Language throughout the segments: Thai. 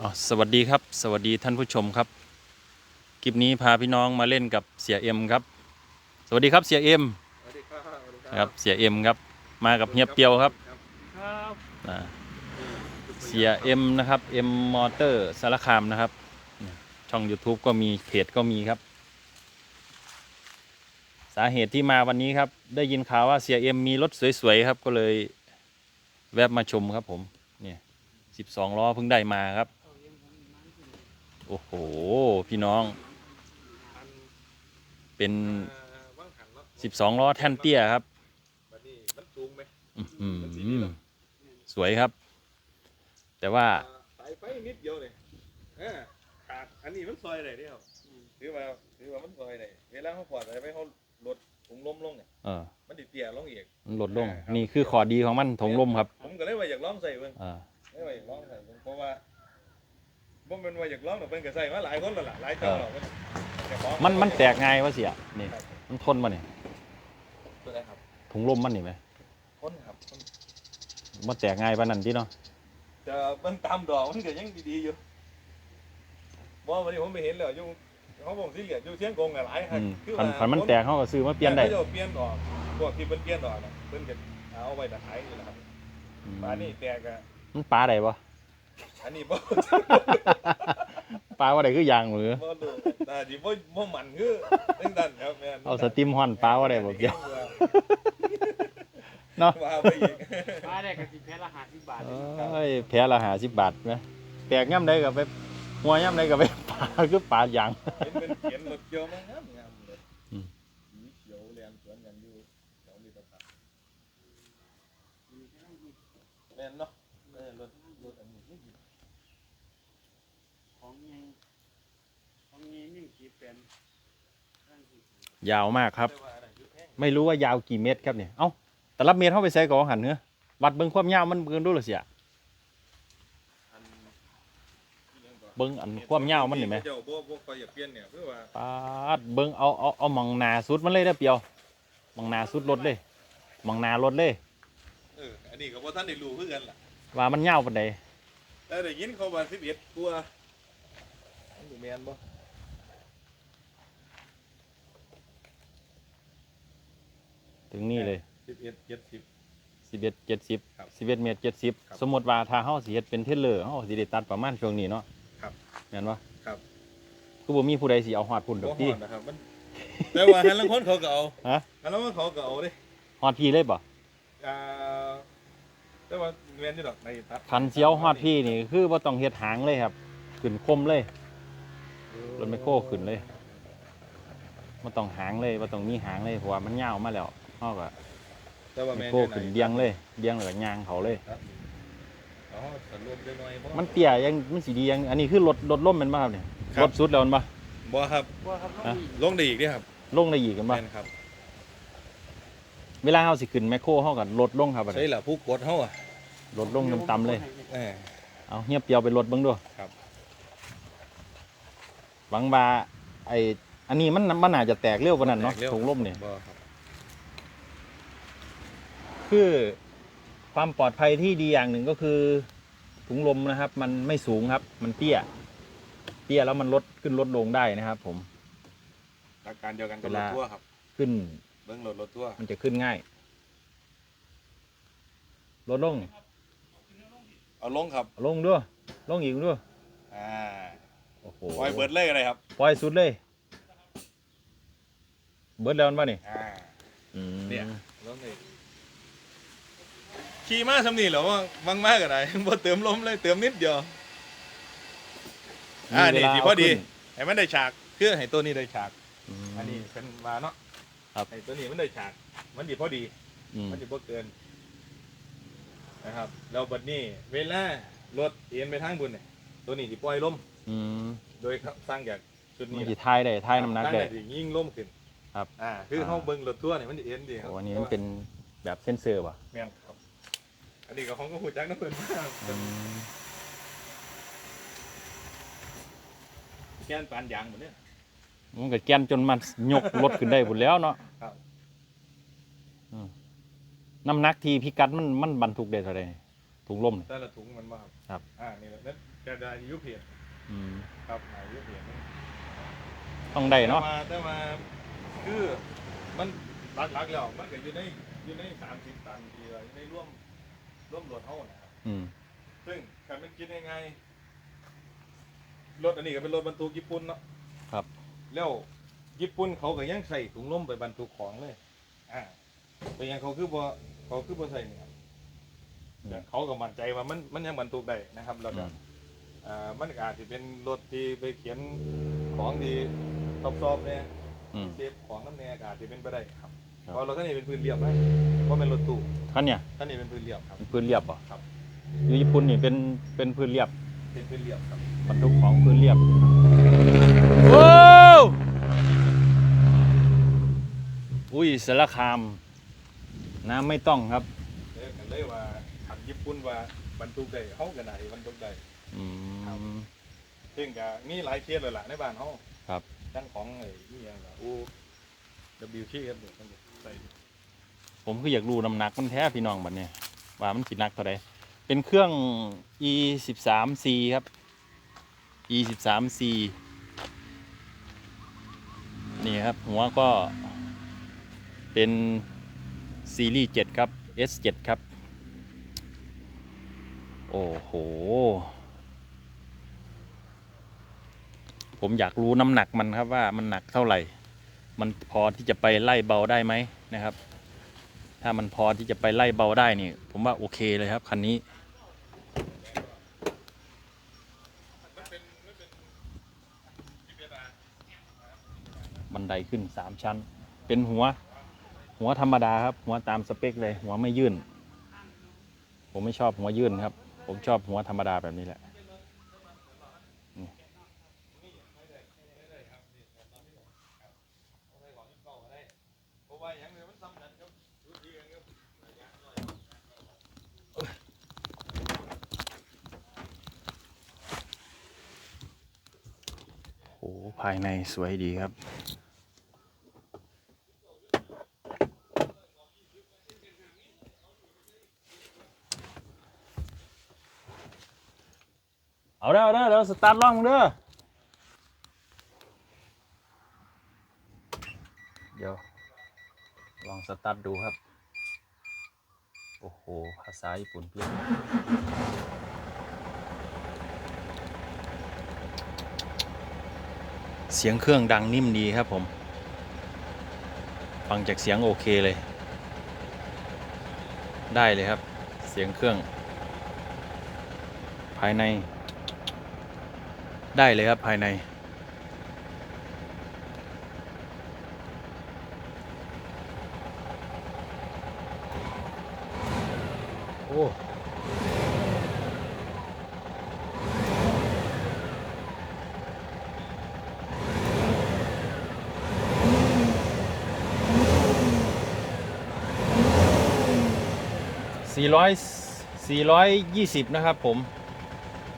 อ๋อสวัสดีครับ สวัสดีท่านผู้ชมครับ คลิปนี้พาพี่น้องมาเล่นกับเสียเอ็มครับ สวัสดีครับเสียเอ็มสวัสดีครับสวัสดีครับเสียเอ็มครับ มากับเฮียเปียวครับครับอ่าเสียเอ็มนะครับเอ็มมอเตอร์สารคามนะครับ ช่อง YouTube ก็มีเพจก็มีครับ สาเหตุที่มาวันนี้ครับ ได้ยินข่าวว่าเสียเอ็มมีรถสวยๆครับก็เลยแวบมาชมครับผมเนี่ย สิบสองล้อเพิ่งได้มาครับ โอ้โห พี่น้องอันเป็นเอ่อว่างหันเนาะสิบสองล้อแท่นเตี้ยครับบัดนี้มันสูงไหมอื้อหือสวยครับ แต่ว่าอ่าสายไฟนิดเดียวเลยเออขาดอันนี้มันซอยไหนเดียวถือว่าถือว่ามันซอยไหนเวลาเขาปอดอะไรไปเขาลดถุงลมลงเนี่ยเออมันติเตี้ยลงอีกมันลดลง นี่คือข้อดีของมันถงลมครับ ผมก็เลยว่าอยากลองใส่เบิ่ง อ่าเลยว่าอยากลองใส่เบิ่งเพราะว่าบ่แม่นว่าอยากลองหรอกเพิ่นก็ใส่มาหลายคนแล้วล่ะหลายเจ้าแล้วมันเจ้าของมันมันแตกง่ายวะเสียนี่มันทนมาเนี่ยตัวไหนครับถุงลมมันนี่ไหมคนครับคนมันแตกง่ายปานนั้นที่เนาะจะเบิ่งตามดอกมันก็ยังดีๆอยู่บ่วันนี้ผมไปเห็นแล้วอยู่เขาบอกสิเหลียดอยู่เชียงกงอะหลายครัอืบมคือคันว่าคันมันแตกเขาก็ซื้อมาเปลี่ยนได้ขาจะเปลี่ยนออกพวกที่เพิ่นเปลี่ยนออกน่ะเพิ่นก็เอาไว้ตะขายนี่แหละครับอืมปลานี่แตกอะ มันปลาได้ปะ อันนี้บ่ ปลาว่าได้คือยางหรือ บ่ดูแต่สิบ่บ่มันคือจังซั่นครับแม่นเอาสติมฮอนปลาว่าได้บ่เกี่ยว เนาะ ว่าไปอีกมาได้ก็สิแพ้ละห้าสิบบาทเอ้ยแพ้ละหาสิบบาทไหมแตกย่ำใดกับไปหัวย่ำใดกับไปปลาคือปลายาง เห็นเป็นเขียนรถเกี่ยวมางามงามเลยอืม สีเขียวแลนสวนกันอยู่แถวนี้ตะครับแม่นเนาะเออรถรถอันนี้นี่ ของยังของยัง ยิ่งขีดเป็นยาวมากครับแต่ว่าอันนั้นคือแพงไม่รู้ว่ายาวกี่เมตรครับเนี่ย เอ้า แต่ละเมตรเข้าไปใส่กองหันเนื้อวัดเบิ้งความยาวมันเบิ้งดูหรือเสียอันที่ยังก่อนเบิ้งอันความยาวมันเห็นไหมเจ้าบ่บ่ค่อยอยากเปลี่ยนเนี่ยเพื่อว่าปาดเบิ้งเอาเอาเอามองหนาสุดมันเลยได้อเปียวมองหนาสุดรถเลยมองหนารถเลยเอออันนี้ก็บ่ทันได้รู้คือกันล่ะว่ามันยาวปานใดแต่ได้ยินเขาว่า11กว่ามันสิแม่นบ่ ถึงนี่เลย11 70สิบเอ็ดเจ็ดสิบครับสิบเอ็ดเมตรเจ็ดสิบครับสมมติว่าถ้าเฮาสิเฮ็ดเป็นเทเลอร์เฮาสิได้ตัดประมาณช่วงนี้เนาะครับ แม่นบ่ครับคือบ่มีผู้ใดสิเอาฮอดพุ่นดบ่อกฮติอดนะครับมัน แต่ว่าหันลังคนเขาก็เอาฮะหันลังคนเขาก็เอาเด้ฮอดพี่เลยบ่อ่าแต่ว่าแม่นอยู่ดอกในตัดคันเสียวฮอดพี่นี่คือบ่ต้องเฮ็ดหางเลยครับ ขึ้นคมเลยรถไมคโครขึ้นเลยบ่ต้องหางเลยบ่ต้องมีหางเลยเพราะว่ามันยาวมาแล้ว เฮาก็แต่ว่าไมแม่นคโครขึ้นเดียงเลยเดียงแล้วก็ย่างเขาเลย ครับอ๋อสรุปได้หน่อยบ่มันเตี้ยยังมันสิดียังอันนี้คือรถรถล่มแม่นบ่ครับเนี่ยครับรถสุดแล้วแม่นบ่บ่ครับว่าครับฮะลงได้อีกเด้ครับลงได้อีกกันบ่แม่นครับเวลาเฮาสิขึ้นแมคโครเฮาก็ลดลงครับบัดใช่นี้ล่ะผู้กดเฮาอะลดลงต่ำๆเลย เออ เอาเฮียเปียวไปลดเบิ่งดูครับ หวังว่าไออันนี้มันมันน่าจะแตกเร็วกว่านั้นเนาะถุงลมเนี่ยบ่ครับ คือความปลอดภัยที่ดีอย่างหนึ่งก็คือถุงลมนะครับ มันไม่สูงครับ มันเตี้ย เตี้ยแล้วมันลดขึ้นลดลงได้นะครับ ผมหลักการเดียวกันกับเวรลาถทัวร์ครับ ขึ้นเบิ่งรถรถทัวร์มันจะขึ้นง่ายลดลงเอาลงครับลงด้วยลงอีกด้วยอ่าโอ้โหปล่อยเบิดเลยอะไรครับปล่อยสุดเลย เบิดแล้วมันป่ะนี่อ่าอืมเนี่ยลงเลย ขี่มาสำนี่เหรอว่าวังมากก็ได้บ่เติมลมเลยเติมนิดเดียวอ่านี่มีเวลาสิพอดีเาขึ้นให้มันได้ฉากคือให้ตัวนี้ได้ฉากมอันนี้เป็นมาเนาะครับให้ตัวนี้มันได้ฉาก มันดีพอดีอืมมันดีพอเกิน นะครับแล้วบัดนี้ เวลารถเอียนไปทางบนเนี่ยตัวนี้สิปล่อยลมอืมโดยสร้างจากชุดมันนี้สิทายได้ทายน้ำหนักได้สิยิ่งลมขึ้น ครับ อ่า คือเขาเบิ่งรถทั่วเนี่ยมันสิเอียนดีครัโอ้อันนี้มันเป็นแบบเซนเซอร์ป่ะแม่นครับ อันนี้ก็ของก็หูจักน้ำเพิ่นมากอืมแกนปานยางหมดเนี่ยมันก็แกนจนมันยกรถขึ้นได้หมดแล้วเนาะครับอืมน้ำหนักที่พิกัดมันมันบรรทุกได้เท่าไหร่ถุงล่มนี่ แต่ละถุงมันมาครับครับอ่านี่แหละนั่นจะได้อายุเพียรอืมครับอายุเพียรต้องได้เนาะแต่มาแต่มาคือมันหลักๆแล้วมันก็อยู่ในอยู่ในสามสิบตันทีละอยู่ในร่วม ร่วมรถเท่านะครับ อืม ซึ่งการมันคิดยังไงรถอันนี้ก็เป็นรถบรรทุกญี่ปุ่นเนาะครับ แล้วญี่ปุ่นเขาก็ยังใส่ถุงลมไปบรรทุกของเลย อ่าเป็นยังเขาคือบ่เขาคือบ่ใส่เนี่ยครับอืมเขาก็มั่นใจว่ามันมันยังบรรทุกได้นะครับแล้วก็อืมอ่ามันก็อาจจะเป็นรถที่ไปเขียนของดีซอบๆเนี่ยอืมเซฟของน้ำแน่ก็อาจจะเป็นไปได้ครับครับ เพราะรถคันนี้เป็นพื้นเรียบนะเพราะเป็นรถตู้คันเนี่ยคันนี้เป็นพื้นเรียบครับเป็นพื้นเรียบเหรอครับอยู่ญี่ปุ่นนี่เป็นเป็นพื้นเรียบ เป็นพื้นเรียบครับบรรทุกของพื้นเรียบว้าวอุ้ยสารคาม น้ำไม่ต้องครับเลยกันเลยว่าทางญี่ปุ่นว่าบรรทุกได้เขาก็น่าจะบรรทุกได้อืมซึ่งก็มีหลายเคสเลยล่ะในบ้านเขาครับทั้งของไอ้นี่ยังก็อู WK ครับเดี๋ยวมันจะใส่ ผมคืออยากรู้น้ำหนักมันแท้พี่น้องบัดเนี่ยว่ามันสิหนักเท่าไรเป็นเครื่อง e 1 3 c ครับ e 1 3 c นี่ครับหัวก็เป็นซีรีส์7ครับ S 7ครับ โอ้โห ผมอยากรู้น้ำหนักมันครับว่ามันหนักเท่าไหร่ มันพอที่จะไปไล่เบาได้ไหมนะครับ ถ้ามันพอที่จะไปไล่เบาได้นี่ผมว่าโอเคเลยครับคันนี้บันไดขึ้นสามชั้น เป็นหัว หัวธรรมดาครับ หัวตามสเปคเลย หัวไม่ยื่น ผมไม่ชอบหัวยื่นครับ ผมชอบหัวธรรมดาแบบนี้แหละนี่ เพราะว่าอย่างนี้มันซ้ำกันครับดูดีกันครับ โอ้ภายในสวยดีครับ เอาเด้อเอาเด้อเดี๋ยวสตาร์ทล่องมึงเด้อเดี๋ยว ลองสตาร์ทดูครับ โอ้โห ภาษาญี่ปุ่นเพี้ยน เสียงเครื่องดังนิ่มดีครับผม ฟังจากเสียงโอเคเลย ได้เลยครับ เสียงเครื่อง ภายใน ได้เลยครับภายใน 400 420 นะครับผม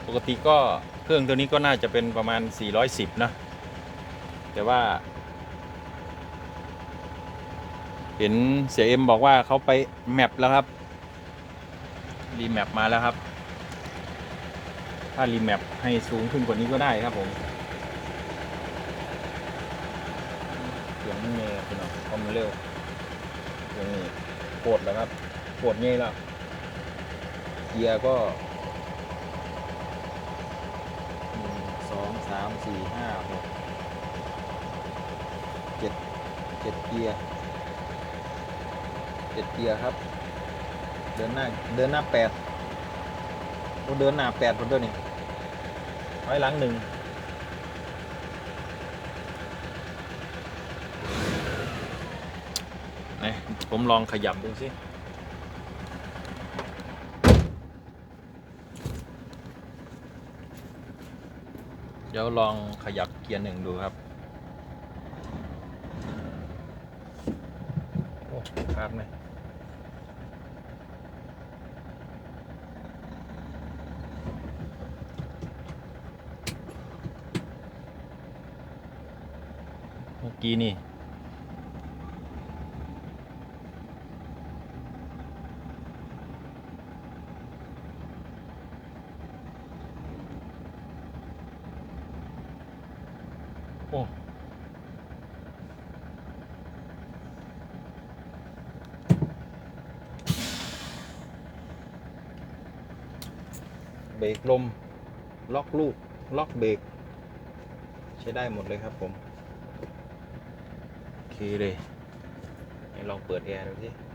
ปกติก็เครื่องตัวนี้ก็น่าจะเป็นประมาณ 410 นะ แต่ว่า เห็นเสียเอ็มบอกว่าเขาไปแมปแล้วครับ รีแมปมาแล้วครับ ถ้ารีแมปให้สูงขึ้นกว่านี้ก็ได้ครับผมเสียงมันเงยพี่น้อความเร็วเสียงนี้โคตรแล้วครับโคตรเงยแล้ว เกียร์ก็หนึ่งสองสามสี่ห้าหกเจ็ดเจ็ดเกียร์เจ็ดเกียร์ครับ เดินหน้าเดินหน้าแปดโอ้เดินหน้าแปดคนด้วยนี่ถอยหลังหนึ่งไหนผมลองขยับดูสิ เดี๋ยวลองขยับเกียร์หนึ่งดูครับโอ้คาดไหมเมื่อกี้นี่ เบรกลม ล็อกลูก ล็อกเบรก ใช้ได้หมดเลยครับผม โอเคเลยให้ลองเปิดแอร์ดูสิ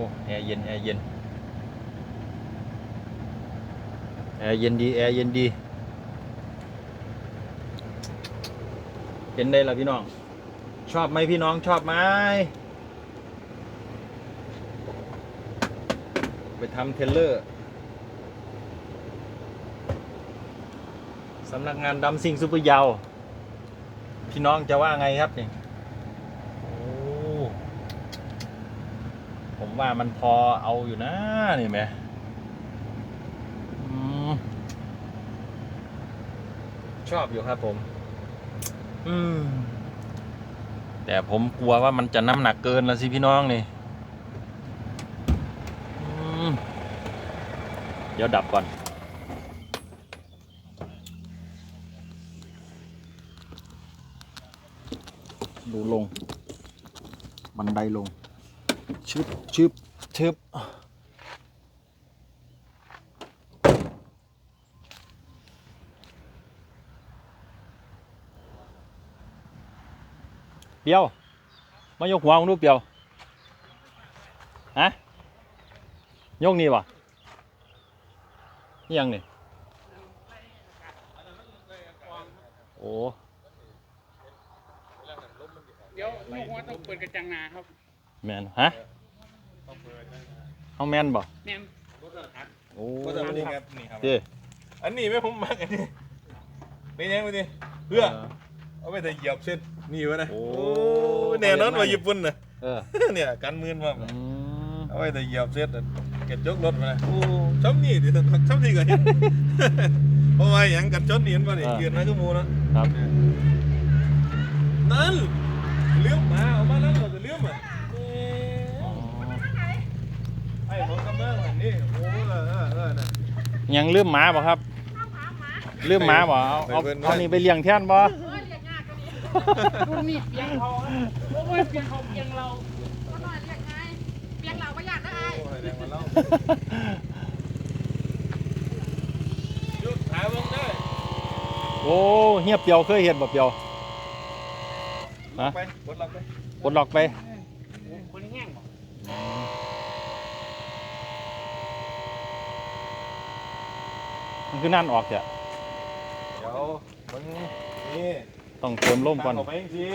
อ้แอร์เย็นแอร์เย็นแอร์เย็นดีแอร์เย็นดีเห็นได้ละพี่น้อง ชอบไหมพี่น้องชอบไหมไปทำเทเลอร์สำนักงานดัมซิงซูเปอร์ยาว พี่น้องจะว่าไงครับเนี่โอ้ผม ว่ามันพอเอาอยู่นะนี่ไหมชอบอยู่ครับผม อืม แต่ผมกลัวว่ามันจะน้ำหนักเกินแล้วสิพี่น้องนี่เดี๋ยวดับก่อน ดูลง บันไดลง ชึบชึบชึบเปียว มายกหัวมึงดูเปียว ฮะ ยกนี่วะนี่ยังนี่ โอ้ เดี๋ยวลูกหัวต้องเปิดกระจังนาครับ แมนฮะเอาแมนบ่แม่นโอ้ก็จะเป็นยังไงนี่ครับ เจ้อันนี้ไม่ผมมักอันนี้เป็นยังไงนี่เพื่อเอาไปแต่เหยียบเส้นนี่วะนะโอ้โอ้แน่นอนว่าญี่ปุ่นนะเออเนี่ยกันมืนว่าอืมเอาไว้แต่เหยียบเส้นเก็บยกรถมาโอ้ช้ำนี่ดิช้ำนี่ก็เห็นเพราะว่าอย่างกันชนนี่เห็นป่ะนี่ยืนนะก็มูนะครับ นั่นเลี้ยวมาเอามาแล้วเราจะเลี้ยวมาไอ้ผมกำลังอั นนี้โอ้เออเออเออนะยังลืมหมาบ่ครับ ลืมหมาบ่เอาเอาไปเบิ่งไว้เอานี่ไปเลี้ยงแทนบ่รุ่นนี้เปียงเขาครับโอ้ยเปียงเขาเปียงเราก็หน่อยเรียกไงเปียงเราก็อยากได้โอ้ยแรงมาเล่าหยุดหาเบิ่งได้โอ้เฮียเปียวเคยเห็นบ่เปียวฮะไปกดรับไปกดล็อกไปคนแห้งบอก มันคือนั่นออกเถอะเดี๋ยวมึงนี่ต้องเติมลมก่อน ตั้งเข้าไปสิ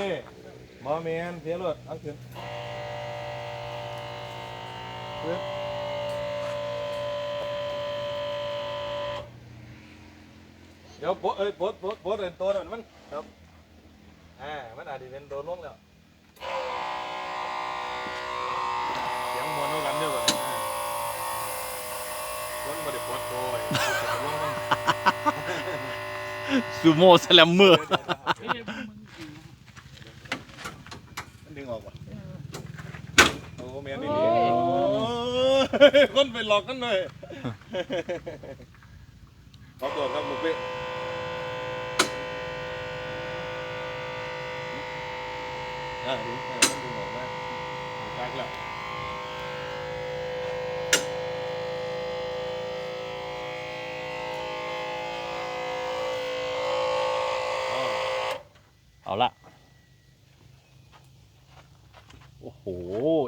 หมอแมนเสียรถเอาขึ้นปึ๊บเดี๋ยวโพสเอ้ยโพสโพสโพสเป็นตัวนั่นมันครับอ่ามันอาจจะเป็นโดนลงแล้ว ซูโม่สแลมเมอร์เฮ้ยมึงจริงมันดึงออกว่ะโอ้แมนนี่ดีโอ้ยคนไปหลอกกันหน่อยขอตัวครับบุฟเฟ่อ่าดูอ่า ละโอ้โห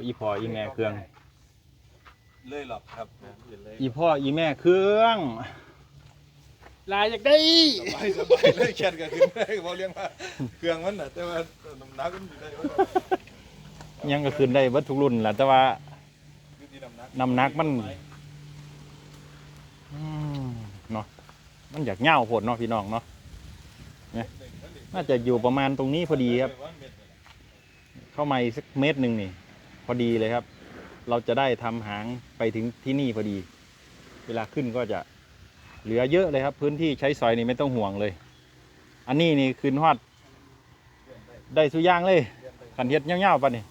อีพ่ออีแม่เครื่อง เลยหรอกครับเลยอีพ่ออีแม่เครื่อง ลายอยากได้ สบายสบายเลยแค่ก็ขึ้นได้พอเลี้ยงว่าเครื่องมันน่ะแต่ว่าน้ำหนักมันอยู่ได้ว่ายังก็ขึ้นได้เบิดทุกรุ่นแหละแต่ว่าอยู่ที่น้ำหนักน้ำหนักมันอืมเนาะมันอยากเหง่าโผดเนาะพี่น้องเนาะเนี่ย น่าจะอยู่ประมาณตรงนี้พอดีครับ เข้ามาอีกสักเมตรหนึ่งนี่ พอดีเลยครับ เราจะได้ทำหางไปถึงที่นี่พอดี เวลาขึ้นก็จะเหลือเยอะเลยครับ พื้นที่ใช้สอยนี่ไม่ต้องห่วงเลย อันนี้นี่คืนฮอด ได้สุอยางเลยขันเฮ็ดเงี้ยวๆปะนี่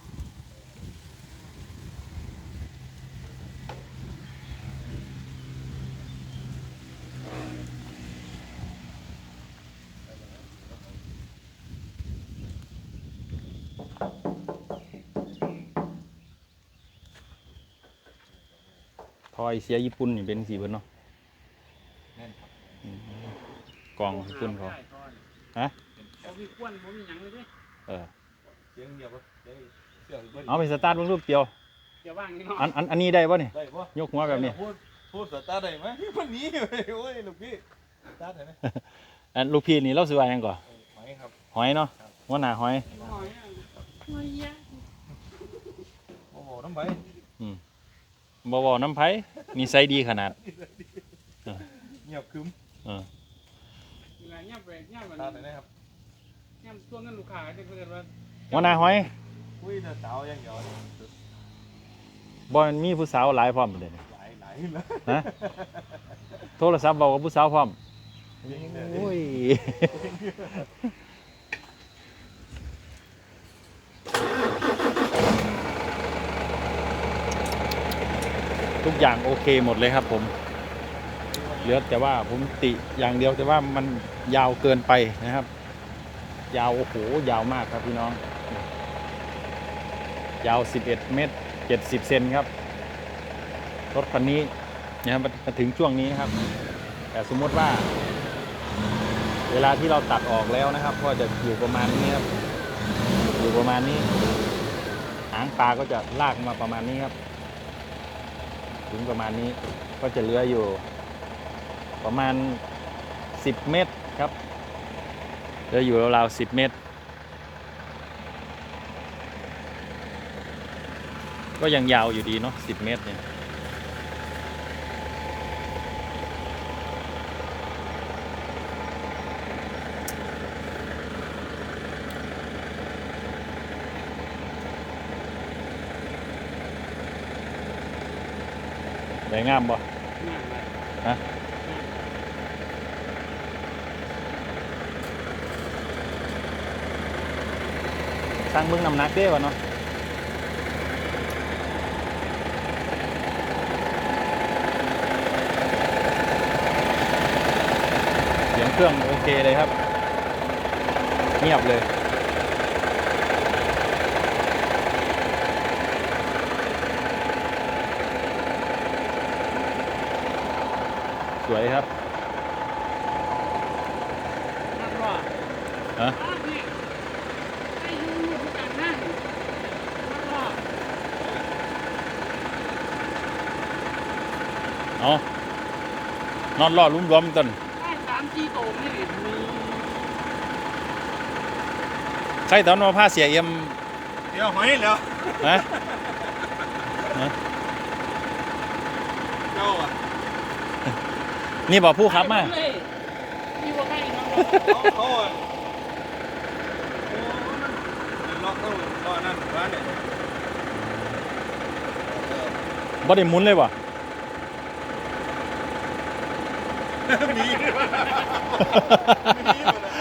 ทอยเสียญี่ปุ่นนี่เป็นสีเบิดเนาะแน่นครับอืมกองญี่ปุ่นเขาฮะเขามีควนผมมีหยังเลยดิเออเสียงเดียวปะเสียงเสียงบิ่งเอาไปสตาร์ทเบิ่งรูปเดียวเดี๋ยวว่างนี่เนาะอันอันอันนี้ได้ปะนี่ได้ปะยกหัวแบบนี้พูดพูดสตาร์ทได้ไหมวันนี้เลยโอ้ยลูกพี่สตาร์ทได้ไหมอันลูกพี่นี่เราซื้อว่าหยังก่อนไหมครับ หอยเนาะหัวหน้าหอย หน่อยอะหน่อยอะโอ้โหน้ำใบ บ่บ่น้ำไผมีไซส์ดีขนาดเงียบคึมเออเวลาย่ำไปย่ำสมันตาร์ทได้ไหมครับย่ำตัวเงินลูกค้าจะเพื่อนว่าหัวหน้าหอยคุยแต่สาวอย่างเดียวเลยบ่มันมีผู้สาวหลายพร้อมเด้นี่หลายหลายขึ้นแล้วฮะโทรศัพท์บอกกับผู้สาวพร้อมยิงเลยโอ้ย ทุกอย่างโอเคหมดเลยครับผมเหลือแต่ว่าผมติอย่างเดียวแต่ว่ามันยาวเกินไปนะครับ ยาวโอ้โหยาวมากครับพี่น้อง ยาว 11 เมตร 70 เซนครับ รถคันนี้นะครับมาถึงช่วงนี้นะครับ แต่สมมติว่า เวลาที่เราตัดออกแล้วนะครับ ก็จะอยู่ประมาณนี้ครับ อยู่ประมาณนี้ หางปลาก็จะลากมาประมาณนี้ครับ ถึงประมาณนี้ก็จะเหลืออยู่ ประมาณ 10 เมตรครับเหลืออยู่ราวๆ10 เมตร ก็ยังยาวอยู่ดีเนาะ10 เมตรเนี่ย ได้งามบ่ฮะสร้างเบิ่งน้ำหนักเด้วะเนาะเสียงเครื่องโอเคเลยครับ เงียบเลย สวยครับนักว่าฮะอ้าวเนี่ยไอ้ยูอยู่ที่การนั่งนักว่าเอานอนรอลุ้มล้อมต้นไอ้สามจีโตนี่ดิมีใครตอนมาผ้าเสียเอ็มเดี๋ยวหอยแล้วนะ เจ้าอะ นี่บอกผู้ขับมาเลยมีว่าใครเนาะเขาเขาอะโอ้มันล็อกเขาตอนนั้นร้านเนี่ยบ่ได้หมุนเลยบ่หนีหนีหมดเลย